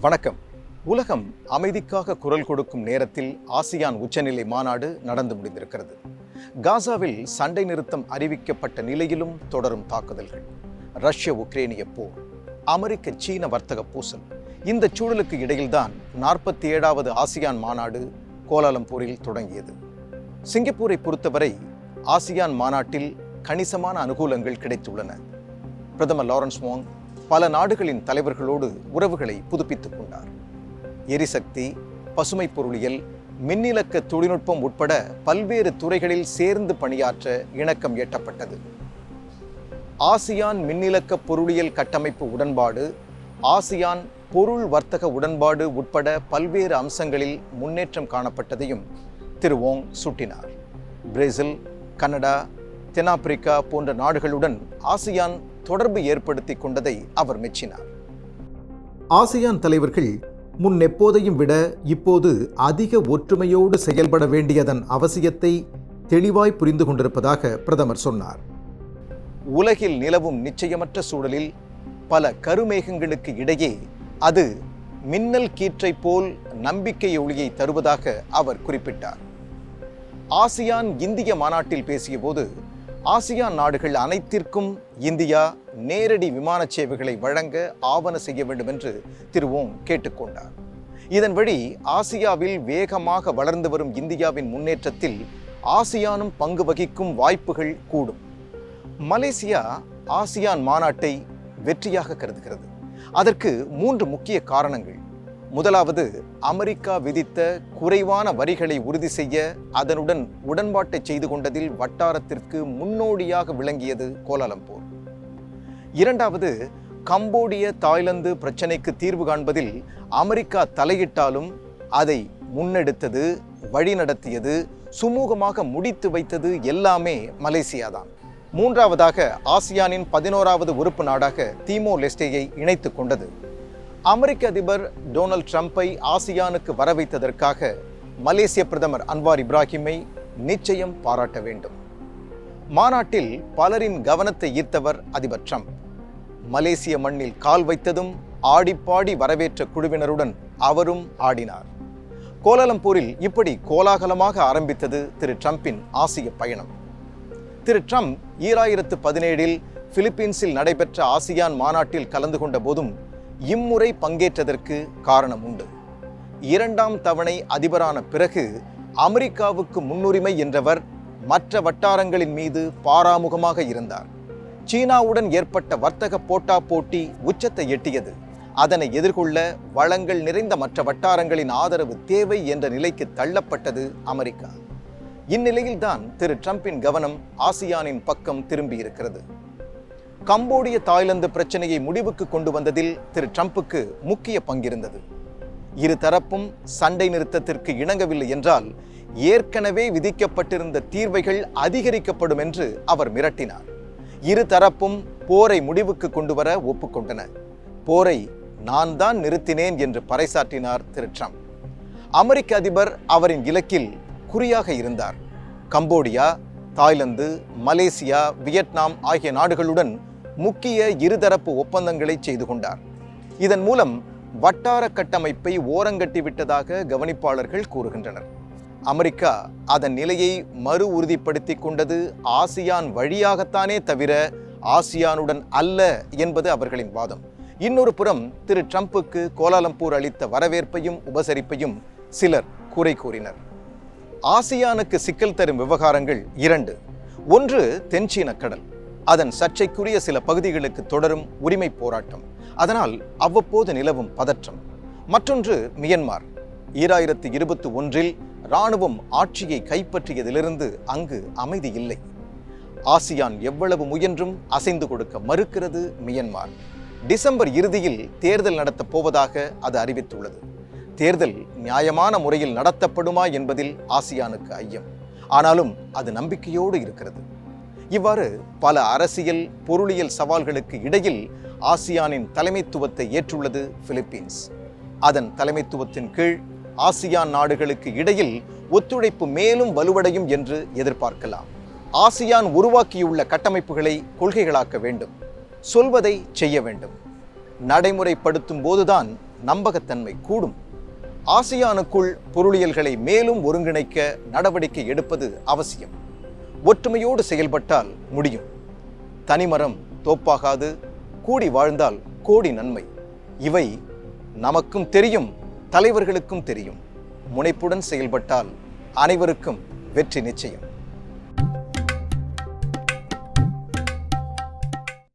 வணக்கம். உலகம் அமைதிக்காக குரல் கொடுக்கும் நேரத்தில் ஆசியான் உச்சநிலை மாநாடு நடந்து முடிந்திருக்கிறது. காசாவில் சண்டை நிறுத்தம் அறிவிக்கப்பட்ட நிலையிலும் தொடரும் தாக்குதல்கள். ரஷ்ய உக்ரேனிய போர் அமெரிக்க சீன வர்த்தக பூசல் இந்த சூழலுக்கு இடையில்தான் நாற்பத்தி ஏழாவது ஆசியான் மாநாடு கோலாலம்பூரில் தொடங்கியது. சிங்கப்பூரை பொறுத்தவரை ஆசியான் மாநாட்டில் கணிசமான அனுகூலங்கள் கிடைத்துள்ளன. பிரதமர் லாரன்ஸ் மோங் பல நாடுகளின் தலைவர்களோடு உறவுகளை புதுப்பித்துக் கொண்டார். எரிசக்தி பசுமை பொருளியல் மின்னிலக்க தொழில்நுட்பம் உட்பட பல்வேறு துறைகளில் சேர்ந்து பணியாற்ற இணக்கம் எட்டப்பட்டது. ஆசியான் மின்னிலக்க பொருளியல் கட்டமைப்பு உடன்பாடு ஆசியான் பொருள் வர்த்தக உடன்பாடு உட்பட பல்வேறு அம்சங்களில் முன்னேற்றம் காணப்பட்டதையும் திரு ஓங் சுட்டினார். பிரேசில் கனடா தென்னாப்பிரிக்கா போன்ற நாடுகளுடன் ஆசியான் தொடர்பு ஏற்படுத்தி கொண்டதை அவர் மெச்சினார். ஆசியான் தலைவர்கள் முன் எப்போதையும் விட இப்போது அதிக ஒற்றுமையோடு செயல்பட வேண்டியதன் அவசியத்தை தெளிவாய் புரிந்து கொண்டிருப்பதாக பிரதமர் சொன்னார். உலகில் நிலவும் நிச்சயமற்ற சூழலில் பல கருமேகங்களுக்கு இடையே அது மின்னல் கீற்றை போல் நம்பிக்கை ஒளியை தருவதாக அவர் குறிப்பிட்டார். ஆசியான் இந்திய மாநாட்டில் பேசியபோது ஆசியான் நாடுகள் அனைத்திற்கும் இந்தியா நேரடி விமான சேவைகளை வழங்க ஆவண செய்ய வேண்டும் என்று திரு கேட்டுக்கொண்டார். இதன் வழி ஆசியாவில் வேகமாக வளர்ந்து வரும் இந்தியாவின் முன்னேற்றத்தில் ஆசியானும் பங்கு வகிக்கும் வாய்ப்புகள் கூடும். மலேசியா ஆசியான் மாநாட்டை வெற்றியாக கருதுகிறது. அதற்கு மூன்று முக்கிய காரணங்கள். முதலாவது அமெரிக்கா விதித்த குறைவான வரிகளை உறுதி செய்ய அதனுடன் உடன்பாட்டை செய்து கொண்டதில் வட்டாரத்திற்கு முன்னோடியாக விளங்கியது கோலாலம்பூர். இரண்டாவது கம்போடிய தாய்லாந்து பிரச்சினைக்கு தீர்வு காண்பதில் அமெரிக்கா தலையிட்டாலும் அதை முன்னெடுத்தது வழிநடத்தியது சுமூகமாக முடித்து வைத்தது எல்லாமே மலேசியா தான் மூன்றாவதாக ஆசியானின் பதினோராவது உறுப்பு நாடாக தீமோ லெஸ்டேயை இணைத்து கொண்டது. அமெரிக்க அதிபர் டொனால்ட் ட்ரம்ப்பை ஆசியானுக்கு வரவைத்ததற்காக மலேசிய பிரதமர் அன்வார் இப்ராஹிமை நிச்சயம் பாராட்ட வேண்டும். மாநாட்டில் பலரின் கவனத்தை ஈர்த்தவர் அதிபர் ட்ரம்ப். மலேசிய மண்ணில் கால் வைத்ததும் ஆடிப்பாடி வரவேற்ற குழுவினருடன் அவரும் ஆடினார். கோலாலம்பூரில் இப்படி கோலாகலமாக ஆரம்பித்தது திரு ட்ரம்பின் ஆசிய பயணம். திரு ட்ரம்ப் ஈராயிரத்து பதினேழில் பிலிப்பீன்ஸில் நடைபெற்ற ஆசியான் மாநாட்டில் கலந்து கொண்ட போதும் இம்முறை பங்கேற்றதற்கு காரணம் உண்டு. இரண்டாம் தவணை அதிபரான பிறகு அமெரிக்காவுக்கு முன்னுரிமை என்றவர் மற்ற வட்டாரங்களின் மீது பாராமுகமாக இருந்தார். சீனாவுடன் ஏற்பட்ட வர்த்தக போட்டா போட்டி உச்சத்தை எட்டியது. அதனை எதிர்கொள்ள வளங்கள் நிறைந்த மற்ற வட்டாரங்களின் ஆதரவு தேவை என்ற நிலைக்கு தள்ளப்பட்டது அமெரிக்கா. இந்நிலையில்தான் திரு ட்ரம்பின் கவனம் ஆசியானின் பக்கம் திரும்பியிருக்கிறது. கம்போடிய தாய்லாந்து பிரச்சனையை முடிவுக்கு கொண்டு வந்ததில் திரு டிரம்புக்கு முக்கிய பங்கிருந்தது. இரு தரப்பும் சண்டை நிறுத்தத்திற்கு இணங்கவில்லை என்றால் ஏற்கனவே விதிக்கப்பட்டிருந்த தீர்வைகள் அதிகரிக்கப்படும் என்று அவர் மிரட்டினார். இரு தரப்பும் போரை முடிவுக்கு கொண்டு வர ஒப்புக்கொண்டன. போரை நான் தான் நிறுத்தினேன் என்று பறைசாற்றினார் திரு ட்ரம்ப். அமெரிக்க அதிபர் அவரின் இலக்கில் குறியாக இருந்தார். கம்போடியா தாய்லாந்து மலேசியா வியட்நாம் ஆகிய நாடுகளுடன் முக்கிய இருதரப்பு ஒப்பந்தங்களை செய்து கொண்டார். இதன் மூலம் வட்டார கட்டமைப்பை ஓரங்கட்டி விட்டதாக கவனிப்பாளர்கள் கூறுகின்றனர். அமெரிக்கா அதன் நிலையை மறு உறுதிப்படுத்தி கொண்டது ஆசியான் வழியாகத்தானே தவிர ஆசியானுடன் அல்ல என்பது அவர்களின் வாதம். இன்னொரு புறம் திரு ட்ரம்ப்புக்கு கோலாலம்பூர் அளித்த வரவேற்பையும் உபசரிப்பையும் சிலர் குறை கூறினர். ஆசியானுக்கு சிக்கல் தரும் விவகாரங்கள் இரண்டு. ஒன்று தென்சீன கடல். அதன் சர்ச்சைக்குரிய சில பகுதிகளுக்கு தொடரும் உரிமை போராட்டம். அதனால் அவ்வப்போது நிலவும் பதற்றம். மற்றொன்று மியன்மார். ஈராயிரத்து இருபத்தி ஒன்றில் இராணுவம் ஆட்சியை கைப்பற்றியதிலிருந்து அங்கு அமைதி இல்லை. ஆசியான் எவ்வளவு முயன்றும் அசைந்து கொடுக்க மறுக்கிறது மியன்மார். டிசம்பர் இறுதியில் தேர்தல் நடத்தப் போவதாக அது அறிவித்துள்ளது. தேர்தல் நியாயமான முறையில் நடத்தப்படுமா என்பதில் ஆசியானுக்கு ஐயம். ஆனாலும் அது நம்பிக்கையோடு இருக்கிறது. இவ்வாறு பல அரசியல் பொருளியல் சவால்களுக்கு இடையில் ஆசியானின் தலைமைத்துவத்தை ஏற்றுள்ளது பிலிப்பீன்ஸ். அதன் தலைமைத்துவத்தின் கீழ் ஆசியான் நாடுகளுக்கு இடையில் ஒத்துழைப்பு மேலும் வலுவடையும் என்று எதிர்பார்க்கலாம். ஆசியான் உருவாக்கியுள்ள கட்டமைப்புகளை கொள்கைகளாக்க வேண்டும். சொல்வதை செய்ய வேண்டும். நடைமுறைப்படுத்தும் போதுதான் நம்பகத்தன்மை கூடும். ஆசியானுக்குள் பொருளியல்களை மேலும் ஒருங்கிணைக்க நடவடிக்கை எடுப்பது அவசியம். ஒற்றுமையோடு செயல்பட்டால் முடியும். தனிமரம் தோப்பாகாது கூடி வாழ்ந்தால் கோடி நன்மை. இவை நமக்கும் தெரியும் தலைவர்களுக்கும் தெரியும். முனைப்புடன் செயல்பட்டால் அனைவருக்கும் வெற்றி நிச்சயம்.